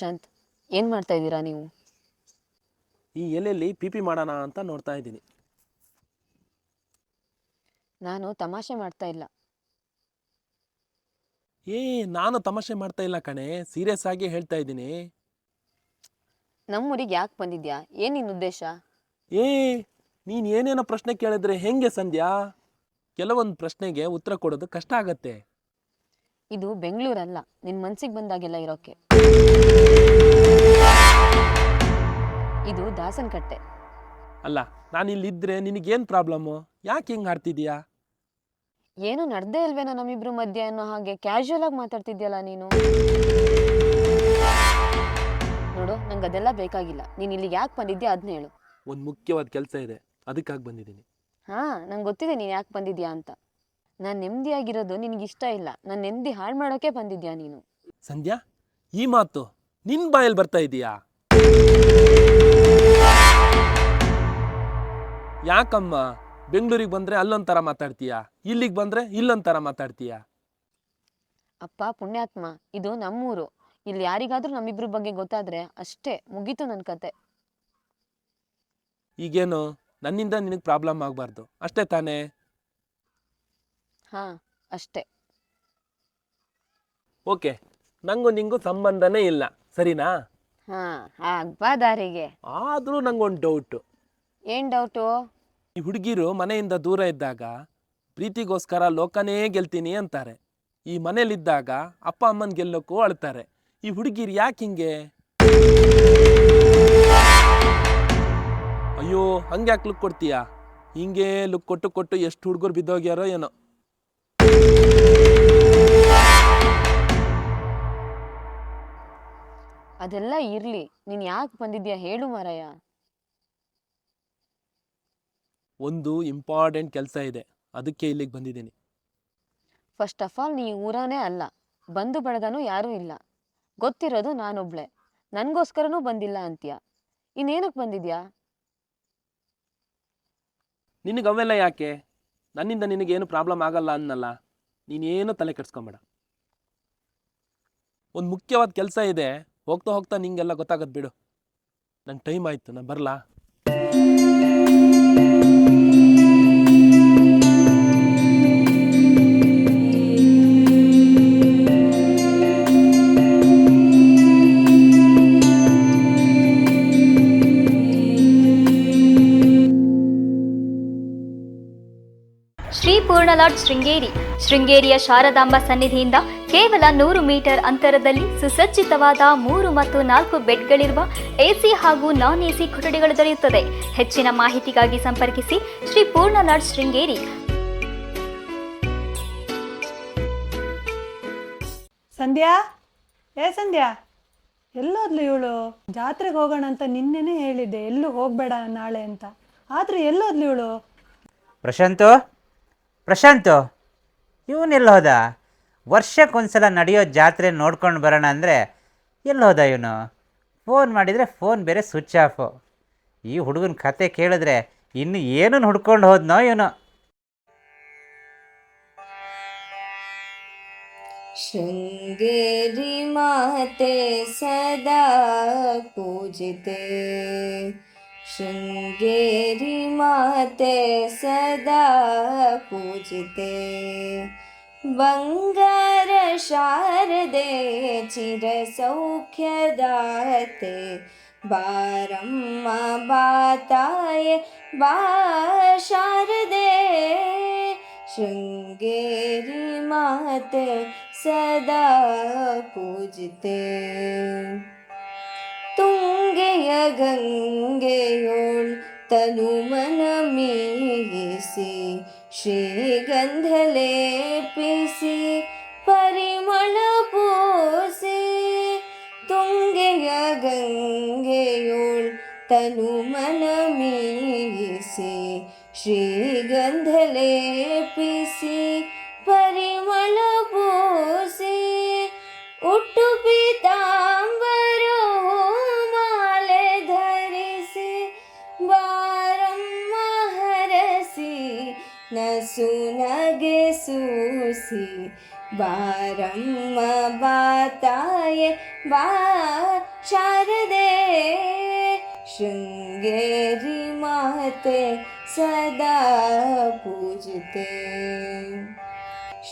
ಪ್ರಶಾಂತ್ ಏನು ಮಾಡ್ತಾ ಇದ್ದೀರಾ ನೀವು? ಈ ಎಲೆಯಲ್ಲಿ ಪಿ ಪಿ ಮಾಡೋಣ ಅಂತ ನೋಡ್ತಾ ಇದ್ದೀನಿ. ನಾನು ತಮಾಷೆ ಮಾಡ್ತಾ ಇಲ್ಲ. ಏ ನಾನು ತಮಾಷೆ ಮಾಡ್ತಾ ಇಲ್ಲ ಕಣೆ. ಸೀರಿಯಸ್ ಆಗಿ ಹೇಳ್ತಾ ಇದ್ದೀನಿ. ನಮ್ಮೂರಿಗೆ ಯಾಕೆ ಬಂದಿದ್ಯಾ? ಏನು ನಿನ್ನ ಉದ್ದೇಶ? ಏ ನೀನು ಏನೇನೋ ಪ್ರಶ್ನೆ ಕೇಳಿದ್ರೆ ಹೆಂಗೆ ಸಂಧ್ಯಾ? ಕೆಲವೊಂದು ಪ್ರಶ್ನೆಗೆ ಉತ್ತರ ಕೊಡೋದು ಕಷ್ಟ ಆಗತ್ತೆ. ಇದು ಬೆಂಗಳೂರಲ್ಲ ನಿನ್ನ ಮನ್ಸಿಗೆ ಬಂದಾಗೆಲ್ಲ ಇರೋಕೆ. ಇದು ದಾಸನಕಟ್ಟೆ. ಅಲ್ಲ ನಾನು ಇಲ್ಲಿದ್ದರೆ ನಿನಗೇನು ಪ್ರಾಬ್ಲಮ್ಮು? ಯಾಕೆ ಹಿಂಗೆ ಆಡ್ತಿದ್ಯಾ ಏನು ನಡ್ದೇ ಇಲ್ವೇನೋ ನಮ್ಮಿಬ್ರು ಮಧ್ಯೆ ಅನ್ನೋ ಹಾಗೆ ಕ್ಯಾಶುಯಲ್ ಆಗಿ ಮಾತಾಡ್ತಿದ್ಯಲ್ಲ ನೀನು? ನೋಡು ನಂಗೆ ಅದೆಲ್ಲ ಬೇಕಾಗಿಲ್ಲ. ನೀನು ಇಲ್ಲಿಗೆ ಯಾಕೆ ಬಂದಿದ್ಯಾ ಅದನ್ನ ಹೇಳು. ಒಂದು ಮುಖ್ಯವಾದ ಕೆಲಸ ಇದೆ. ಅದಕ್ಕಾಗಿ ಬಂದಿದ್ದೀನಿ. ಹಾ ನಂಗೆ ಗೊತ್ತಿದೆ ನೀನು ಯಾಕೆ ಬಂದಿದ್ಯಾ ಅಂತ. ನಾನು ನೆಮ್ಮದಿಯಾಗಿರೋದು ನಿನಗೆ ಇಷ್ಟ ಇಲ್ಲ. ನಾನು ನೆಮ್ಮದಿ ಹಾಳು ಮಾಡೋಕೆ ಬಂದಿದ್ಯಾ ನೀನು? ಸಂಧ್ಯಾ ಈ ಮಾತು ನಿನ್ನ ಬಾಯಲ್ಲಿ ಬರ್ತಾ ಇದೀಯಾ? ಯಾಕಮ್ಮ? ಬೆಂಗಳೂರಿಗೆ ಬಂದರೆ ಅಲ್ಲೊಂಥರ ಮಾತಾಡ್ತೀಯಾ? ಇಲ್ಲಿಗೆ ಬಂದರೆ ಇಲ್ಲೊಂಥರ ಮಾತಾಡ್ತೀಯಾ? ಅಪ್ಪ ಪುಣ್ಯಾತ್ಮ ಇದು ನಮ್ಮೂರು. ಇಲ್ಲಿ ಯಾರಿಗಾದ್ರೂ ನಮ್ಮಿಬ್ರ ಬಗ್ಗೆ ಗೊತ್ತಾದ್ರೆ ಅಷ್ಟೇ ಮುಗೀತು ನನ್ನ ಕತೆ. ಈಗೇನು? ನನ್ನಿಂದ ನಿನಗೆ ಪ್ರಾಬ್ಲಮ್ ಆಗಬಾರ್ದು. ಅಷ್ಟೇ ತಾನೇ? ಹಾ ಅಷ್ಟೇ. ಓಕೆ. ನಂಗೂ ನಿಂಗೂ ಸಂಬಂಧನೇ ಇಲ್ಲ. ಸರಿನಾ? ಹಾ ಆಗ್ಬಾ ದಾರಿಗೆ. ಆದರೂ ನಂಗೊಂದು ಡೌಟು ಏನ್ ಡೌಟು ಹುಡುಗಿರು ಮನೆಯಿಂದ ದೂರ ಇದ್ದಾಗ, ಪ್ರೀತಿಗೋಸ್ಕರ ಲೋಕನೇ ಗೆಲ್ತೀನಿ ಅಂತಾರೆ. ಈ ಮನೇಲಿದ್ದಾಗ ಅಪ್ಪ ಅಮ್ಮನ ಗೆಲ್ಲೋಕ್ಕೂ ಅಳ್ತಾರೆ. ಈ ಹುಡುಗಿರು ಯಾಕೆ ಹಿಂಗೆ? ಅಯ್ಯೋ ಹಂಗೆ ಯಾಕೆ ಲುಕ್ ಕೊಡ್ತೀಯಾ? ಹಿಂಗೆ ಲುಕ್ ಕೊಟ್ಟು ಕೊಟ್ಟು ಎಷ್ಟು ಹುಡುಗರು ಬಿದ್ದೋಗ್ಯಾರೋ ಏನೋ. ಅದೆಲ್ಲ ಇರ್ಲಿ. ನೀನ್ ಯಾಕೆ ಬಂದಿದ್ಯಾ ಹೇಳು ಮಾರಾಯ. ಒಂದು ಇಂಪಾರ್ಟೆಂಟ್ ಕೆಲಸ ಇದೆ. ಅದಕ್ಕೆ ಇಲ್ಲಿಗೆ ಬಂದಿದ್ದೀನಿ. ಫಸ್ಟ್ ಆಫ್ ಆಲ್ ನೀ ಊರನೇ ಅಲ್ಲ. ಬಂದು ಬಳಗನೂ ಯಾರೂ ಇಲ್ಲ. ಗೊತ್ತಿರೋದು ನಾನೊಬ್ಳೆ. ನನಗೋಸ್ಕರನೂ ಬಂದಿಲ್ಲ ಅಂತೀಯ. ಇನ್ನೇನಕ್ಕೆ ಬಂದಿದ್ಯಾ? ನಿನಗೆ ಅವೆಲ್ಲ ಯಾಕೆ? ನನ್ನಿಂದ ನಿನಗೇನು ಪ್ರಾಬ್ಲಮ್ ಆಗಲ್ಲ ಅನ್ನಲ್ಲ. ನೀನೇನು ತಲೆ ಕೆಡ್ಸ್ಕೊಂಬೇಡ. ಒಂದು ಮುಖ್ಯವಾದ ಕೆಲಸ ಇದೆ. ಹೋಗ್ತಾ ಹೋಗ್ತಾ ನಿಂಗೆಲ್ಲ ಗೊತ್ತಾಗತ್ತೆ ಬಿಡು. ನನ್ನ ಟೈಮ್ ಆಯಿತು. ನಾನು ಬರಲಾ? ಪೂರ್ಣಲಾಡ್ ಶೃಂಗೇರಿ. ಶೃಂಗೇರಿಯ ಶಾರದಾಂಬ ಸನ್ನಿಧಿಯಿಂದ ಕೇವಲ ನೂರು ಮೀಟರ್ ಅಂತರದಲ್ಲಿ ಸುಸಜ್ಜಿತವಾದ ಮೂರು ಮತ್ತು ನಾಲ್ಕು ಬೆಡ್ಗಳಿರುವ ಎಸಿ ಹಾಗೂ ನಾನ್ ಎಸಿ ಕೊಠಡಿಗಳು ದೊರೆಯುತ್ತದೆ. ಹೆಚ್ಚಿನ ಮಾಹಿತಿಗಾಗಿ ಸಂಪರ್ಕಿಸಿ ಶ್ರೀ ಪೂರ್ಣಲಾಡ್ ಶೃಂಗೇರಿ. ಸಂಧ್ಯಾ? ಏ ಸಂಧ್ಯಾ? ಎಲ್ಲೋದ್ಲು ಇವಳು? ಜಾತ್ರೆಗೆ ಹೋಗೋಣ ಅಂತ ನಿನ್ನೆನೇ ಹೇಳಿದ್ದೆ. ಎಲ್ಲೂ ಹೋಗಬೇಡ ನಾಳೆ ಅಂತ. ಆದ್ರೆ ಎಲ್ಲೋದ್ಲು ಇವಳು? ಪ್ರಶಾಂತು? ಪ್ರಶಾಂತು, ಇವನೆಲ್ಲ ಹೋದ? ವರ್ಷಕ್ಕೊಂದ್ಸಲ ನಡೆಯೋ ಜಾತ್ರೆ ನೋಡ್ಕೊಂಡು ಬರೋಣ ಅಂದರೆ ಎಲ್ಲಿ ಹೋದ ಇವನು? ಫೋನ್ ಮಾಡಿದರೆ ಫೋನ್ ಬೇರೆ ಸ್ವಿಚ್ ಆಫು. ಈ ಹುಡುಗನ ಕತೆ ಕೇಳಿದ್ರೆ ಇನ್ನು ಏನನ್ನು ಹುಡ್ಕೊಂಡು ಹೋದ್ನೋ ಇವನು? ಶೃಂಗೇರಿ ಮಾತೆ ಸದಾ ಪೂಜಿತೆ. शृङ्गेरिमाते सदा पूजिते। बङ्गारशारदे चिरसौख्यदाते। बारं दे बारताय बा शारदे। शृङ्गेरि मात् सदा पूजते। ಮಾತೆ ಸದಾ ಪೂಜಿತೆ ತುಂಗೆಯ ಗಂಗೆಯೋಳ್ ತನು ಮನ ಮೀಸಿ ಶ್ರೀಗಂಧಲೇಪಿಸಿ ಪರಿಮಳ ಪೂಸಿ ತುಂಗೆಯ ಗಂಗೆಯೋಳ್ ತನು ಮನ सूसी ಬಾರಮ್ಮ ಬಾತಾಯೆ ಬಾ ಶಾರದೆ ಶೃಂಗೇರಿ ಮಾತೆ ಸದಾ ಪೂಜಿತೆ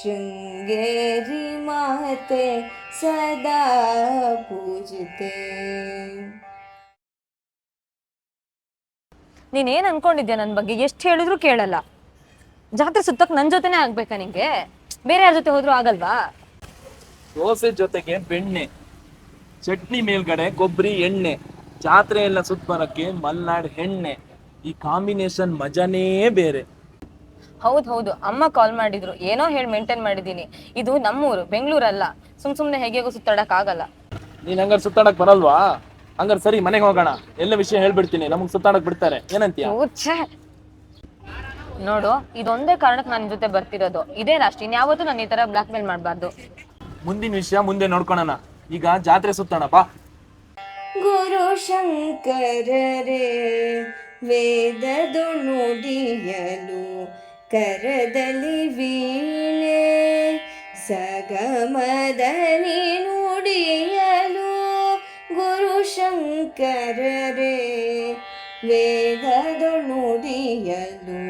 ಶೃಂಗೇರಿ ಮಾತೆ ಸದಾ ಪೂಜಿತೆ ನೀನೇನ್ ಅನ್ಕೊಂಡಿದ್ಯಾ ನನ್ನ ಬಗ್ಗೆ? ಎಷ್ಟು ಹೇಳಿದ್ರು ಕೇಳಲ್ಲ. ಜಾತ್ರೆ ಸುತ್ತಕ್ಕೆ ನನ್ ಜೊತೆನೇ ಆಗ್ಬೇಕಾ ನಿಂಗೆ? ಬೇರೆ ಯಾರ ಜೊತೆ ಹೋದ್ರು ಆಗಲ್ವಾ? ದೋಸೆ ಜೊತೆಗೆ ಬೆಣ್ಣೆ ಚಟ್ನಿ ಮೇಲ್ಗಡೆ ಕೊಬ್ಬರಿ ಎಣ್ಣೆ ಜಾತ್ರೆ ಎಲ್ಲ ಸುತ್ತ ಬರಕ್ಕೆ ಮಲ್ನಾಡ್ ಎಣ್ಣೆ ಈ ಕಾಂಬಿನೇಷನ್ ಮಜಾನೇ ಬೇರೆ. ಹೌದ್ ಹೌದು ಅಮ್ಮ ಕಾಲ್ ಮಾಡಿದ್ರು. ಏನೋ ಹೇಳಿ ಮೇಂಟೈನ್ ಮಾಡಿದೀನಿ ಇದು ನಮ್ಮೂರು ಬೆಂಗಳೂರಲ್ಲ. ಸುಮ್ ಸುಮ್ನೆ ಹೇಗೆಗೋ ಸುತ್ತಾಡಕ್ ಆಗಲ್ಲ. ನೀನ್ ಹಂಗಾರ್ ಸುತ್ತಾಡಕ್ ಬರಲ್ವಾ? ಹಂಗಾರ ಸರಿ ಮನೆಗೆ ಹೋಗೋಣ. ಎಲ್ಲ ವಿಷಯ ಹೇಳ್ಬಿಡ್ತೀನಿ. ನಮಗ್ ಸುತ್ತಾಡಕ್ ಬಿಡ್ತಾರೆ. ಏನಂತೀಯ? ಓ, ಛೆ. ನೋಡು ಇದೊಂದೇ ಕಾರಣಕ್ಕೆ ನನ್ನ ಜೊತೆ ಬರ್ತಿರೋದು. ಇದೇ ಲಾಸ್ಟ್ ಇನ್ಯಾವತ್ತೂ ನಾನು ಈ ತರ ಬ್ಲಾಕ್ ಮೇಲ್ ಮಾಡಬಾರ್ದು. ಮುಂದಿನ ವಿಷಯ ಮುಂದೆ ನೋಡ್ಕೊಳಣ. ಈಗ ಜಾತ್ರೆ ಸುತ್ತಣಪ್ಪ ಬಾ. ಗುರು ಶಂಕರರೇ ವೇದದು ನುಡಿಯಲು ಕರದಲ್ಲಿ ವೀಣೆ ಸಗಮದನಿ ನುಡಿಯಲು ಗುರು ಶಂಕರರೇ ವೇದದು ನುಡಿಯಲು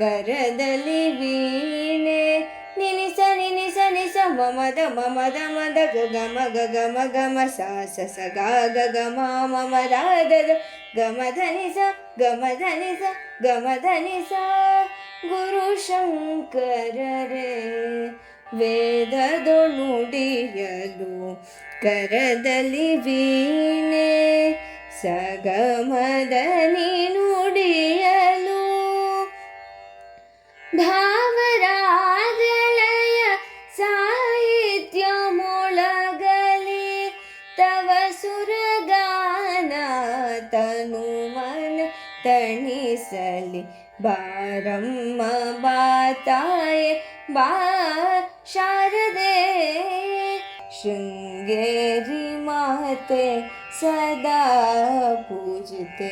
ಕರದಲ್ಲಿ ವೀಣೆ ನಿನಿಸ ನಿನಿಸ ನಿಸ ಮಮದ ಮಮದ ಮದ ಗಮ ಗಮ ಗಮ ಸ ಸ ಸ ಗ ಗ ಗ ಮ ಮಮ ದ ದ ದ ಗಮ ಧನಿ ಸ ಗಮ ಧನಿ ಸ ಗಮ ಧನಿ ಸ ಗುರು ಶಂಕರರೇ ವೇದದೊ ನುಡಿಯಲು ಕರದಲ್ಲಿ ವೀಣೆ ಸಗಮದನಿ ನುಡಿಯಲು ತಣಿಸಲಿ ಬಾರಮ್ಮ ಬಾತಾಯೆ ಬಾ ಶಾರದೆ. ಶೃಂಗೇರಿ ಮಾತೆ ಸದಾ ಪೂಜಿತೆ.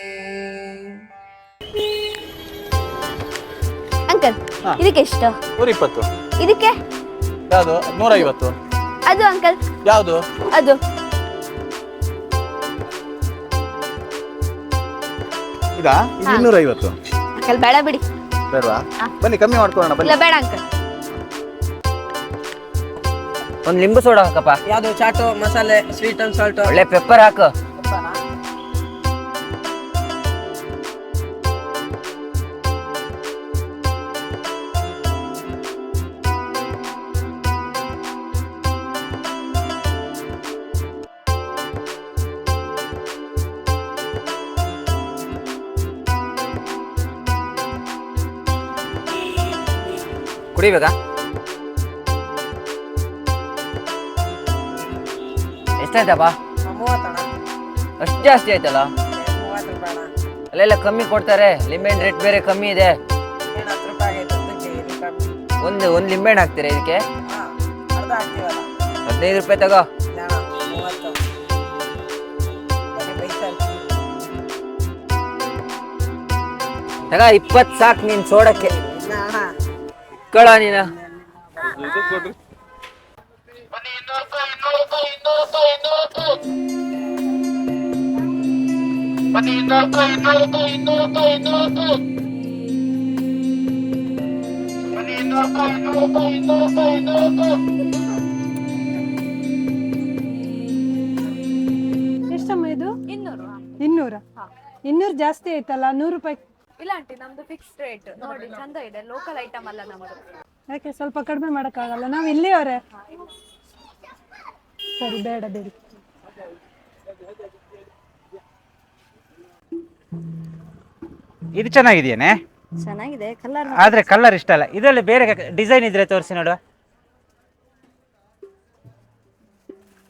ಅಂಕಲ್ ಇದಕ್ಕೆ ಎಷ್ಟು? ನೂರ ಇಪ್ಪತ್ತು ಇದಕ್ಕೆ? ಯಾವುದು? ನೂರ ಐವತ್ತು ಅದು ಅಂಕಲ್? ಯಾವುದು? ಅದು. ಇದಾ ಇದು ಇನ್ನೂರ ಐವತ್ತು ಅಂಕಲ್ ಬೇಡ ಬಿಡಿ. ಬೇಡವಾ? ಹಾ. ಬನ್ನಿ ಕಮ್ಮಿ ಮಾಡ್ಕೊಳ್ಳೋಣ ಇಲ್ಲ ಬನ್ನಿ ಬೇಡ ಅಂಕಲ್. ಒಂದ್ ಲಿಂಬು ಸೋಡಾ ಹಾಕಪ್ಪ. ಯಾವ್ದು ಚಾಟು ಮಸಾಲೆ ಸ್ವೀಟ್ ಅಂಡ್ ಸಾಲ್ಟ್ ಒಳ್ಳೆ ಪೆಪ್ಪರ್ ಹಾಕು. ಕುಡಿಬೇಕಾ? ಎಷ್ಟಾಯ್ತಪ್ಪ? ಅಷ್ಟು ಜಾಸ್ತಿ ಆಯ್ತಲ್ಲ? ಅಲ್ಲೆಲ್ಲ ಕಮ್ಮಿ ಕೊಡ್ತಾರೆ. ಲಿಂಬೆಹಣ್ಣು ರೇಟ್ ಬೇರೆ ಕಮ್ಮಿ ಇದೆ. ಒಂದು ಒಂದು ಲಿಂಬೆಹಣ್ಣು ಹಾಕ್ತೀರಾ ಇದಕ್ಕೆ? ಹದಿನೈದು ರೂಪಾಯಿ ತಗೋ. ತಗ, ಇಪ್ಪತ್ತು ಸಾಕು ನೀನು ಸೋಡಕ್ಕೆ. ಕಳ ನೀನ. ಎಷ್ಟಮ್ಮ ಇದು? ಇನ್ನೂರು. ಇನ್ನೂರ? ಇನ್ನೂರು ಜಾಸ್ತಿ ಆಯ್ತಲ್ಲ ನೂರು ರೂಪಾಯಿ ಇಲ್ಲ ಆಂಟಿ ನಮ್ದು ಫಿಕ್ಸ್ ರೇಟ್ ನೋಡಿ ಚಂದ ಇದೆ. ಲೋಕಲ್ ಐಟಮ್ ಅಲ್ಲ ನಮ್ದು. ಯಾಕೆ ಸ್ವಲ್ಪ ಕಡಿಮೆ ಮಾಡೋಕ್ಕಾಗಲ್ಲ? ನಾವು ಇಲ್ಲಿ ಅವರೇ ಸರಿ ಬೇಡ ಬೇಡ. ಇದು ಚೆನ್ನಾಗಿದೆಯೇನೆ? ಚೆನ್ನಾಗಿದೆ. ಕಲರ್ ಆದರೆ ಕಲರ್ ಇಷ್ಟ ಅಲ್ಲ. ಇದರಲ್ಲಿ ಬೇರೆ ಡಿಸೈನ್ ಇದ್ರೆ ತೋರಿಸಿ ನೋಡುವ.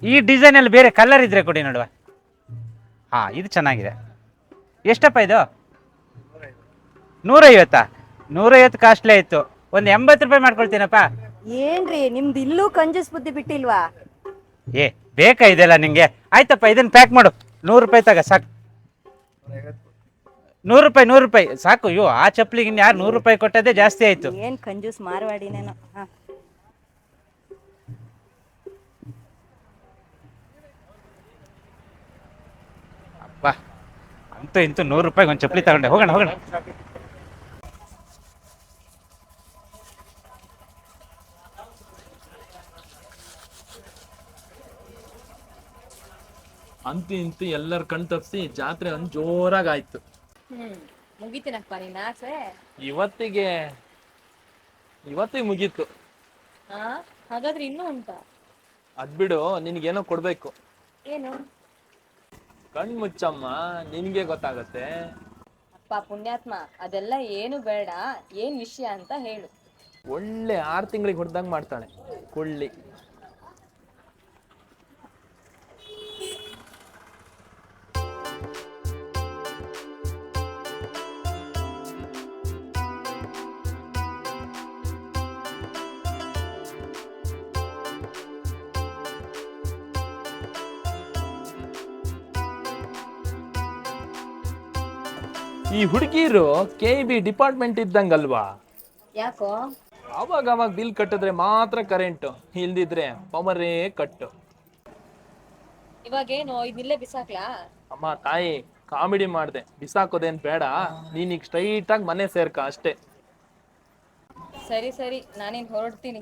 ಈ ಡಿಸೈನಲ್ಲಿ ಬೇರೆ ಕಲರ್ ಇದ್ರೆ ಕೊಡಿ ನೋಡುವ. ಹಾಂ ಇದು ಚೆನ್ನಾಗಿದೆ. ಎಷ್ಟಪ್ಪ ಇದು? ನೂರೈವತ್ತಾ? ನೂರೈವತ್ತು ಕಾಸ್ಟ್ಲಿ ಆಯ್ತು. ಒಂದ್ ಎಂಬತ್ತು ರೂಪಾಯಿ ಮಾಡ್ಕೊಳ್ತೀನಪ್ಪ. ಏನ್ರಿ ನಿಮ್ದು ಇಲ್ಲೂ ಕಂಜೂಸ್ ಬುದ್ಧಿ ಬಿಟ್ಟಿಲ್ವಾ? ಏ ಬೇಕಾ ಇದೆಲ್ಲ ನಿಂಗೆ? ಆಯ್ತಪ್ಪ ಇದನ್ ಪ್ಯಾಕ್ ಮಾಡು. ನೂರು ರೂಪಾಯಿ ತಗ ಸಾಕು. ನೂರು ರೂಪಾಯಿ ನೂರು ರೂಪಾಯಿ. ಸಾಕು ಅಯ್ಯೋ ಆ ಚಪ್ಪಲಿಗೆ ಯಾರು ನೂರು ರೂಪಾಯಿ ಕೊಟ್ಟದೇ ಜಾಸ್ತಿ ಆಯ್ತು. ಏನ್ ಕಂಜೂಸ್ ಮಾರ್ವಾಡಿನೇನೋ ಹಾ. ಬಾ ಅಂತೂ ಇಂತೂ ನೂರು ರೂಪಾಯಿಗೆ ಒಂದು ಚಪ್ಪಲಿ ತಗೊಂಡೆ. ಹೋಗೋಣ ಹೋಗೋಣ. ಅಂತೂ ಇಂತೂ ಎಲ್ಲರ ಕಣ್ ತಪ್ಪಿಸಿ ಜಾತ್ರೆ ಒಂದು ಜೋರಾಗಾಯ್ತು. ಹ್ಮ್ ಮುಗಿತೀನಪ್ಪ ನಿನ್ನ ಆಸೆ? ಇವತ್ತಿಗೆ ಇವತ್ತಿಗೆ ಮುಗೀತು. ಹಾಗಾದ್ರೆ ಇನ್ನೂ ಉಂಟಾ? ಅದ್ಬಿಡು ನಿನಗೇನೋ ಕೊಡ್ಬೇಕು. ಏನು? ಕಣ್ ಮುಚ್ಚಮ್ಮ ನಿನಗೆ ಗೊತ್ತಾಗತ್ತೆ. ಅಪ್ಪ ಪುಣ್ಯಾತ್ಮ ಅದೆಲ್ಲ ಏನು ಬೇಡ ಏನ್ ವಿಷಯ ಅಂತ ಹೇಳು. ಒಳ್ಳೆ ಆರು ತಿಂಗಳಿಗೆ ಹೊಡೆದಂಗೆ ಮಾಡ್ತಾಳೆ ಕೊಳ್ಳಿ. ಈ ಹುಡುಗಿರು ಕೆ ಬಿ ಡಿಪಾರ್ಟ್ಮೆಂಟ್ ಇದ್ದಂಗಲ್ವಾ? ಯಾಕೋ? ಅವಾಗ ಅವಾಗ ಬಿಲ್ ಕಟ್ಟಿದ್ರೆ ಮಾತ್ರ ಕರೆಂಟ್ ಇಲ್ದಿದ್ರೆ ಪವರೇ ಕಟ್ಟು ಇವಾಗೇನು ಇದನ್ನಿಲ್ಲೇ ಬಿಸಾಕ್ಲಾ? ಅಮ್ಮ ತಾಯಿ ಕಾಮಿಡಿ ಮಾಡ್ದೆ. ಬಿಸಾಕೋದೇನ್ ಬೇಡ. ನೀನೀಗ ಸ್ಟ್ರೈಟ್ ಆಗಿ ಮನೆ ಸೇರ್ಕ ಅಷ್ಟೇ. ಸರಿ ಸರಿ. ನಾನೇನ್ ಹೊರಡ್ತೀನಿ.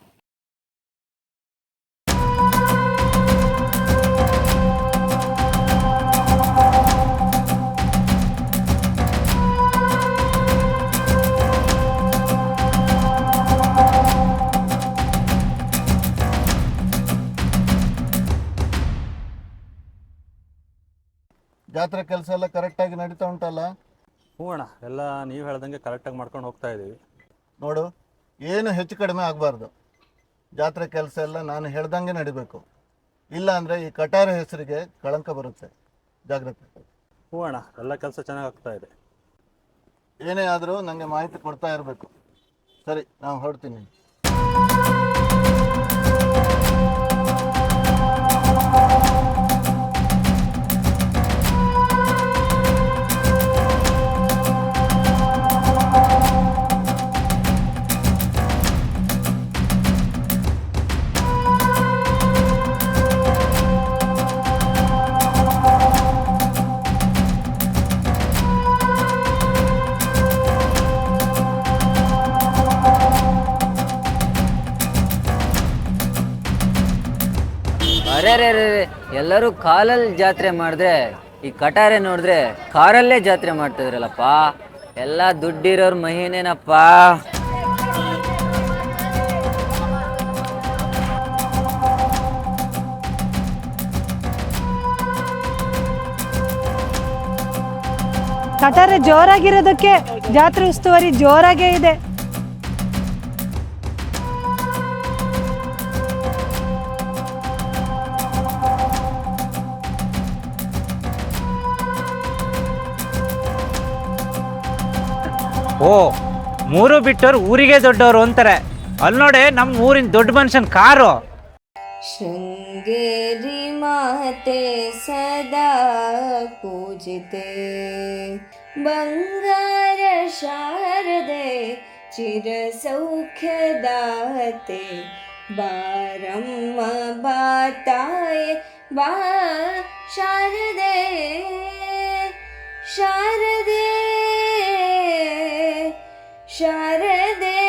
ಜಾತ್ರೆ ಕೆಲಸ ಎಲ್ಲ ಕರೆಕ್ಟಾಗಿ ನಡೀತಾ ಉಂಟಲ್ಲ? ಹ್ಞೂ ಅಣ್ಣ ಎಲ್ಲ ನೀವು ಹೇಳ್ದಂಗೆ ಕರೆಕ್ಟಾಗಿ ಮಾಡ್ಕೊಂಡು ಹೋಗ್ತಾ ಇದ್ದೀವಿ ನೋಡು ಏನು ಹೆಚ್ಚು ಕಡಿಮೆ ಆಗಬಾರ್ದು. ಜಾತ್ರೆ ಕೆಲಸ ಎಲ್ಲ ನಾನು ಹೇಳ್ದಂಗೆ ನಡಿಬೇಕು. ಇಲ್ಲ ಅಂದರೆ ಈ ಕಟಾರ ಹೆಸರಿಗೆ ಕಳಂಕ ಬರುತ್ತೆ. ಜಾಗ್ರತೆ. ಹ್ಞೂ ಅಣ್ಣ ಎಲ್ಲ ಕೆಲಸ ಚೆನ್ನಾಗಿ ಆಗ್ತಾ ಇದೆ. ಏನೇ ಆದರೂ ನನಗೆ ಮಾಹಿತಿ ಕೊಡ್ತಾ ಇರಬೇಕು. ಸರಿ ನಾವು ಹೊರಡ್ತೀನಿ. ಅರೆ ರೇ ಎಲ್ಲರೂ ಕಾಲಲ್ಲಿ ಜಾತ್ರೆ ಮಾಡಿದ್ರೆ, ಈ ಕಟಾರೆ ನೋಡಿದ್ರೆ ಕಾರಲ್ಲೇ ಜಾತ್ರೆ ಮಾಡ್ತಿದ್ರಲ್ಲಪ್ಪ. ಎಲ್ಲ ದುಡ್ಡಿರೋರ್ ಮಹಿನೇನಪ್ಪ ಕಟಾರೆ ಜೋರಾಗಿರೋದಕ್ಕೆ ಜಾತ್ರೆ ಉಸ್ತುವಾರಿ ಜೋರಾಗೇ ಇದೆ. ಓ, ಮೂರು ಬಿಟ್ಟವ್ರು ಊರಿಗೆ ದೊಡ್ಡವರು ಅಂತಾರೆ. ಅಲ್ಲಿ ನೋಡಿ ನಮ್ಮ ಊರಿನ ದೊಡ್ಡ ಮನುಷ್ಯನ ಕಾರು. ಶೃಂಗೇರಿ ಮಾತೆ ಸದಾ ಪೂಜಿತೆ. ಬಂಗಾರ ಶಾರದೆ ಚಿರ ಸೌಖ್ಯದಾತೆ ಬಾರಮ್ಮ ಬಾತಾಯ, ಬಾ ಶಾರದೆ ಶಾರದೆ. ശരദേ